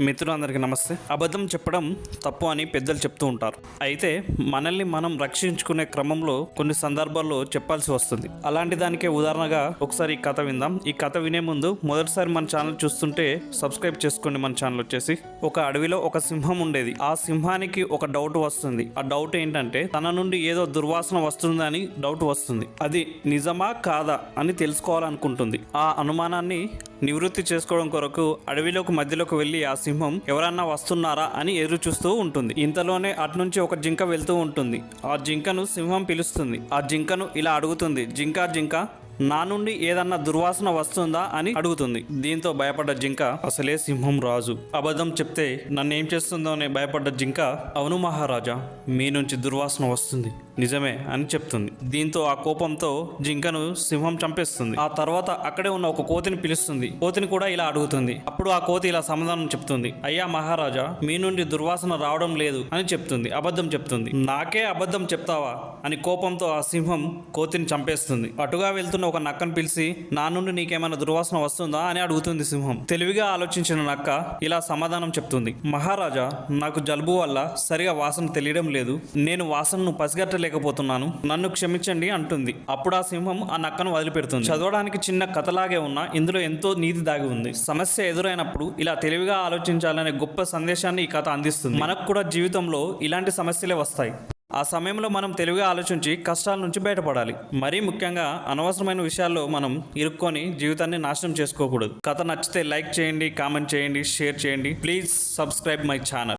మిత్రులందరికీ నమస్తే. అబద్ధం చెప్పడం తప్పు అని పెద్దలు చెప్తూ ఉంటారు. అయితే మనల్ని మనం రక్షించుకునే క్రమంలో కొన్ని సందర్భాల్లో చెప్పాల్సి వస్తుంది. అలాంటి దానికే ఉదాహరణగా ఒకసారి ఈ కథ విందాం. ఈ కథ వినే ముందు మొదటిసారి మన ఛానల్ చూస్తుంటే సబ్స్క్రైబ్ చేసుకోండి మన ఛానల్ వచ్చేసి. ఒక అడవిలో ఒక సింహం ఉండేది. ఆ సింహానికి ఒక డౌట్ వస్తుంది. ఆ డౌట్ ఏంటంటే తన నుండి ఏదో దుర్వాసన వస్తుందని డౌట్ వస్తుంది. అది నిజమా కాదా అని తెలుసుకోవాలనుకుంటుంది. ఆ అనుమానాన్ని నివృత్తి చేసుకోవడం కొరకు అడవిలోకి మధ్యలోకి వెళ్ళి ఆ సింహం ఎవరన్నా వస్తున్నారా అని ఎదురు చూస్తూ ఉంటుంది. ఇంతలోనే అటు నుంచి ఒక జింక వెళ్తూ ఉంటుంది. ఆ జింకను సింహం పిలుస్తుంది. ఆ జింకను ఇలా అడుగుతుంది. జింక జింక నా నుండి ఏదన్నా దుర్వాసన వస్తుందా? అని అడుగుతుంది. దీంతో భయపడ్డ జింక అసలే సింహం రాజు. అబద్ధం చెప్తే నన్ను ఏం చేస్తుందో అని భయపడ్డ జింక అవును మహారాజా మీ నుంచి దుర్వాసన వస్తుంది. నిజమే అని చెప్తుంది. దీంతో ఆ కోపంతో జింకను సింహం చంపేస్తుంది. ఆ తర్వాత అక్కడే ఉన్న ఒక కోతిని పిలుస్తుంది. కోతిని కూడా ఇలా అడుగుతుంది. అప్పుడు ఆ కోతి ఇలా సమాధానం చెప్తుంది. అయ్యా మహారాజా మీ నుండి దుర్వాసన రావడం లేదు అని చెప్తుంది. అబద్ధం చెప్తుంది. నాకే అబద్ధం చెప్తావా? అని కోపంతో ఆ సింహం కోతిని చంపేస్తుంది. అటుగా వెళ్తున్న ఒక నక్కను పిలిచి నా నుండి నీకేమైనా దుర్వాసన వస్తుందా అని అడుగుతుంది సింహం. తెలివిగా ఆలోచించిన నక్క ఇలా సమాధానం చెప్తుంది. మహారాజా నాకు జలుబు వల్ల సరిగా వాసన తెలియడం లేదు. నేను వాసనను పసిగట్టలేదు చదవలేకపోతున్నాను నన్ను క్షమించండి అంటుంది. అప్పుడు ఆ సింహం ఆ నక్కను వదిలిపెడుతుంది. చదవడానికి చిన్న కథలాగే ఉన్నా ఇందులో ఎంతో నీతి దాగి ఉంది. సమస్య ఎదురైనప్పుడు ఇలా తెలివిగా ఆలోచించాలనే గొప్ప సందేశాన్ని ఈ కథ అందిస్తుంది. మనకు కూడా జీవితంలో ఇలాంటి సమస్యలే వస్తాయి. ఆ సమయంలో మనం తెలివిగా ఆలోచించి కష్టాల నుంచి బయటపడాలి. మరీ ముఖ్యంగా అనవసరమైన విషయాల్లో మనం ఇరుక్కొని జీవితాన్ని నాశనం చేసుకోకూడదు. కథ నచ్చితే లైక్ చేయండి కామెంట్ చేయండి షేర్ చేయండి. Please subscribe my channel.